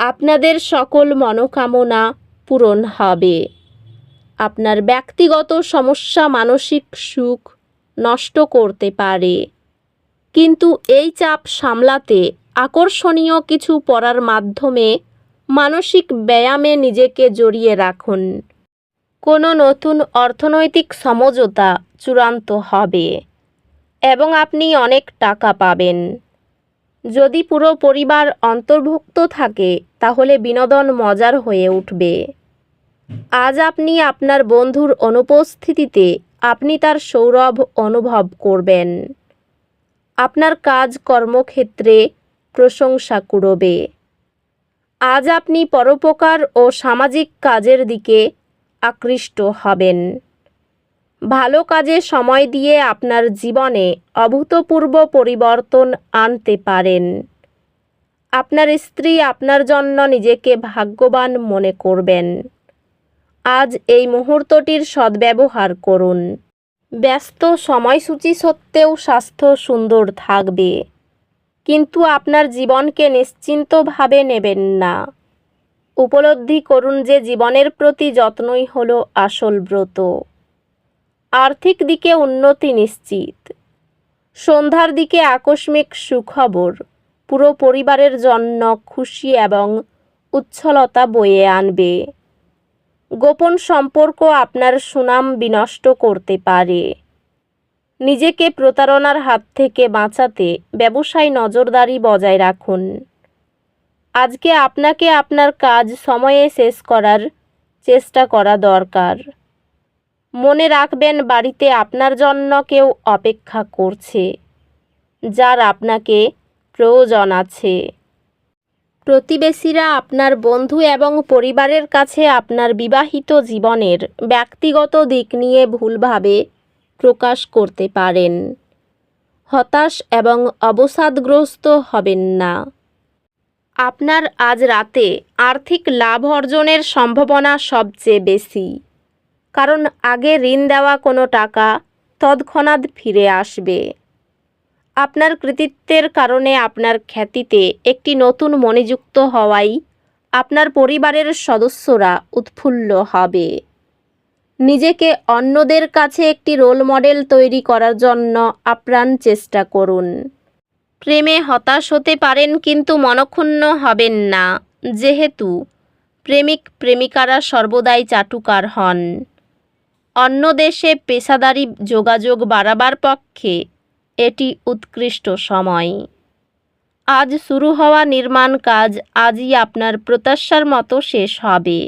আপনাদের সকল মনোকামনা পূরণ হবে। আপনার ব্যক্তিগত সমস্যা মানসিক সুখ নষ্ট করতে পারে। কিন্তু এই চাপ সামলাতে আকর্ষণীয় কিছু পড়ার মাধ্যমে মানসিক ব্যায়ামে নিজেকে জড়িয়ে রাখুন। কোনো নতুন অর্থনৈতিক সমঝোতা চূড়ান্ত হবে এবং আপনি অনেক টাকা পাবেন। যদি পুরো পরিবার অন্তর্ভুক্ত থাকে, তাহলে বিনোদন মজার হয়ে উঠবে। আজ আপনি আপনার বন্ধুর অনুপস্থিতিতে আপনি তার সৌরভ অনুভব করবেন। আপনার কাজ কর্মক্ষেত্রে প্রশংসা কুড়বে। আজ আপনি পরোপকার ও সামাজিক কাজের দিকে আকৃষ্ট হবেন। ভালো কাজে সময় দিয়ে আপনার জীবনে অভূতপূর্ব পরিবর্তন আনতে পারেন। আপনার স্ত্রী আপনার জন্য নিজেকে ভাগ্যবান মনে করবেন। আজ এই মুহূর্তটির সদ্ব্যবহার করুন। ব্যস্ত সময়সূচি সত্ত্বেও স্বাস্থ্য সুন্দর থাকবে। কিন্তু আপনার জীবনকে নিশ্চিন্তভাবে নেবেন না। উপলব্ধি করুন যে জীবনের প্রতি যত্নই হলো আসল ব্রত। আর্থিক দিকে উন্নতি নিশ্চিত। সন্ধ্যার দিকে আকস্মিক সুখবর। পুরো পরিবারের জন্য খুশি এবং উচ্ছলতা বয়ে আনবে। গোপন সম্পর্ক আপনার সুনাম বিনষ্ট করতে পারে। নিজেকে প্রতারণার হাত থেকে বাঁচাতে ব্যবসায় নজরদারি বজায় রাখুন। আজকে আপনাকে আপনার কাজ সময়ে শেষ করার চেষ্টা করা দরকার। মনে রাখবেন, বাড়িতে আপনার জন্য কেউ অপেক্ষা করছে, যার আপনাকে প্রয়োজন আছে। প্রতিবেশীরা আপনার বন্ধু এবং পরিবারের কাছে আপনার বিবাহিত জীবনের ব্যক্তিগত দিক নিয়ে ভুলভাবে প্রকাশ করতে পারেন। হতাশ এবং অবসাদগ্রস্ত হবেন না। আপনার আজ রাতে আর্থিক লাভ অর্জনের সম্ভাবনা সবচেয়ে বেশি। কারণ আগে ঋণ দেওয়া কোনো টাকা তৎক্ষণাৎ ফিরে আসবে। আপনার কৃতিত্বের কারণে আপনার খ্যাতিতে একটি নতুন মনিযুক্ত হওয়াই আপনার পরিবারের সদস্যরা উৎফুল্ল হবে। নিজেকে অন্যদের কাছে একটি রোল মডেল তৈরি করার জন্য আপ্রাণ চেষ্টা করুন। প্রেমে হতাশ হতে পারেন কিন্তু মনক্ষুণ্ণ হবেন না। যেহেতু প্রেমিক প্রেমিকারা সর্বদাই চাটুকার হন। অন্য দেশে পেশাদারি যোগাযোগ বাড়াবার পক্ষে এটি উৎকৃষ্ট সময়। আজ শুরু হওয়া নির্মাণ কাজ আজই আপনার প্রত্যাশার মতো শেষ হবে।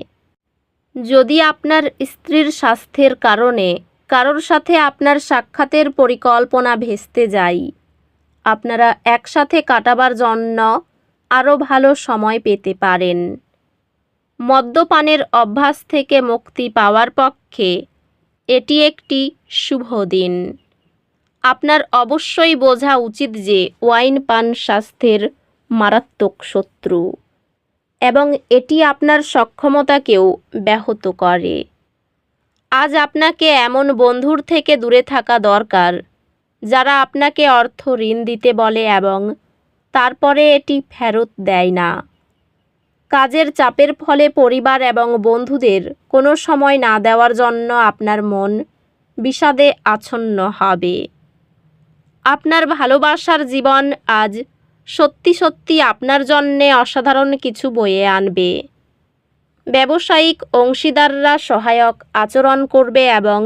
যদি আপনার স্ত্রীর স্বাস্থ্যের কারণে কারোর সাথে আপনার সাক্ষাতের পরিকল্পনা ভেস্তে যায় আপনারা একসাথে কাটাবার জন্য আরও ভালো সময় পেতে পারেন। মদ্যপানের অভ্যাস থেকে মুক্তি পাওয়ার পক্ষে এটি একটি শুভ দিন। আপনার অবশ্যই বোঝা উচিত যে ওয়াইন পান স্বাস্থ্যের মারাত্মক শত্রু এবং এটি আপনার সক্ষমতাকেও ব্যাহত করে। আজ আপনাকে এমন বন্ধুর থেকে দূরে থাকা দরকার, যারা আপনাকে অর্থ ঋণ দিতে বলে এবং তারপরে এটি ফেরত দেয় না। কাজের চাপের ফলে পরিবার এবং বন্ধুদের কোনো সময় না দেওয়ার জন্য আপনার মন বিষাদে আচ্ছন্ন হবে। আপনার ভালোবাসার জীবন আজ সত্যি সত্যি আপনার জন্যে অসাধারণ কিছু বয়ে আনবে। ব্যবসায়িক অংশীদাররা সহায়ক আচরণ করবে এবং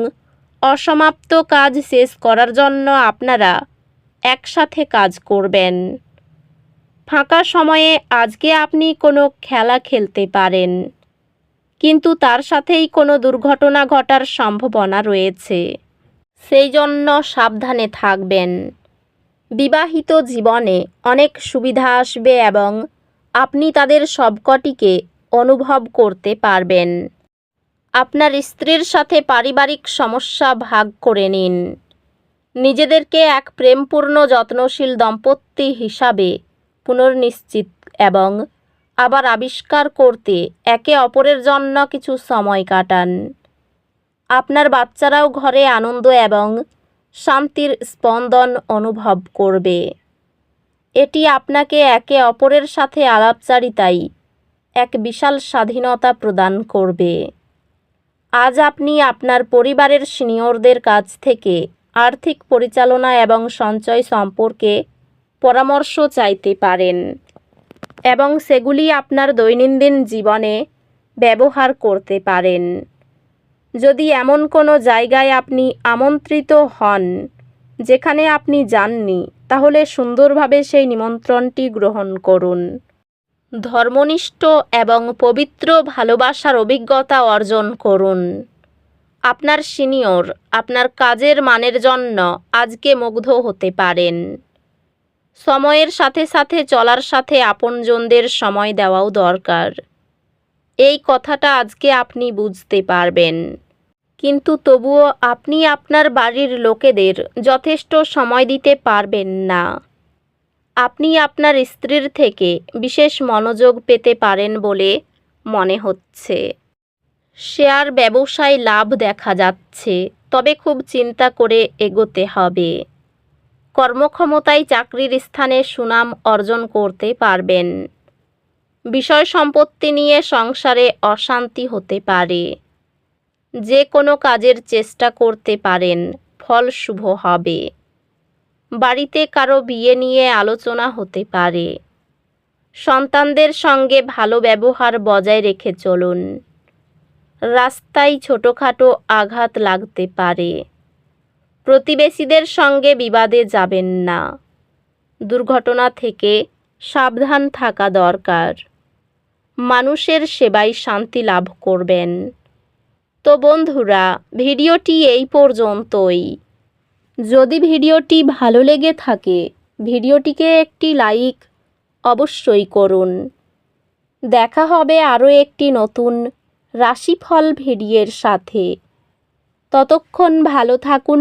অসমাপ্ত কাজ শেষ করার জন্য আপনারা একসাথে কাজ করবেন। ফাঁকা সময়ে আজকে আপনি কোনো খেলা খেলতে পারেন। কিন্তু তার সাথেই কোনো দুর্ঘটনা ঘটার সম্ভাবনা রয়েছে। সেই জন্য সাবধানে থাকবেন। বিবাহিত জীবনে অনেক সুবিধা আসবে এবং আপনি তাদের সবকটিকে অনুভব করতে পারবেন। আপনার স্ত্রীর সাথে পারিবারিক সমস্যা ভাগ করে নিন। নিজেদেরকে এক প্রেমপূর্ণ, যত্নশীল দম্পতি হিসাবে পুনর্নিশ্চিত এবং আবার আবিষ্কার করতে একে অপরের জন্য কিছু সময় কাটান। আপনার বাচ্চারাও ঘরে আনন্দ এবং শান্তির স্পন্দন অনুভব করবে। এটি আপনাকে একে অপরের সাথে আলাপচারিতায় এক বিশাল স্বাধীনতা প্রদান করবে। আজ আপনি আপনার পরিবারের সিনিয়রদের কাছ থেকে আর্থিক পরিচালনা এবং সঞ্চয় সম্পর্কে পরামর্শ চাইতে পারেন এবং সেগুলি আপনার দৈনন্দিন জীবনে ব্যবহার করতে পারেন। যদি এমন কোনো জায়গায় আপনি আমন্ত্রিত হন যেখানে আপনি যাননি, তাহলে সুন্দরভাবে সেই নিমন্ত্রণটি গ্রহণ করুন। ধর্মনিষ্ঠ এবং পবিত্র ভালোবাসার অভিজ্ঞতা অর্জন করুন। আপনার সিনিয়র, আপনার কাজের মানের জন্য আজকে মুগ্ধ হতে পারেন। সময়ের সাথে সাথে চলার সাথে আপনজনদের সময় দেওয়াও দরকার। এই কথাটা আজকে আপনি বুঝতে পারবেন। কিন্তু তবুও আপনি আপনার বাড়ির লোকেদের যথেষ্ট সময় দিতে পারবেন না। আপনি আপনার স্ত্রীর থেকে বিশেষ মনোযোগ পেতে পারেন বলে মনে হচ্ছে। শেয়ার ব্যবসায় লাভ দেখা যাচ্ছে, তবে খুব চিন্তা করে এগোতে হবে। কর্মক্ষমতায় চাকরির স্থানে সুনাম অর্জন করতে পারবেন। বিষয় সম্পত্তি নিয়ে সংসারে অশান্তি হতে পারে। যে কোনো কাজের চেষ্টা করতে পারেন, ফল শুভ হবে। বাড়িতে কারও বিয়ে নিয়ে আলোচনা হতে পারে। সন্তানদের সঙ্গে ভালো ব্যবহার বজায় রেখে চলুন। রাস্তায় ছোটোখাটো আঘাত লাগতে পারে। প্রতিবেশীদের সঙ্গে বিবাদে যাবেন না। দুর্ঘটনা থেকে সাবধান থাকা দরকার। মানুষের সেবায় শান্তি লাভ করবেন। তো বন্ধুরা, ভিডিওটি এই পর্যন্তই। যদি ভিডিওটি ভালো লেগে থাকে, ভিডিওটিকে একটি লাইক অবশ্যই করুন। দেখা হবে আরও একটি নতুন রাশিফল ভিডিওর সাথে। ততক্ষণ ভালো থাকুন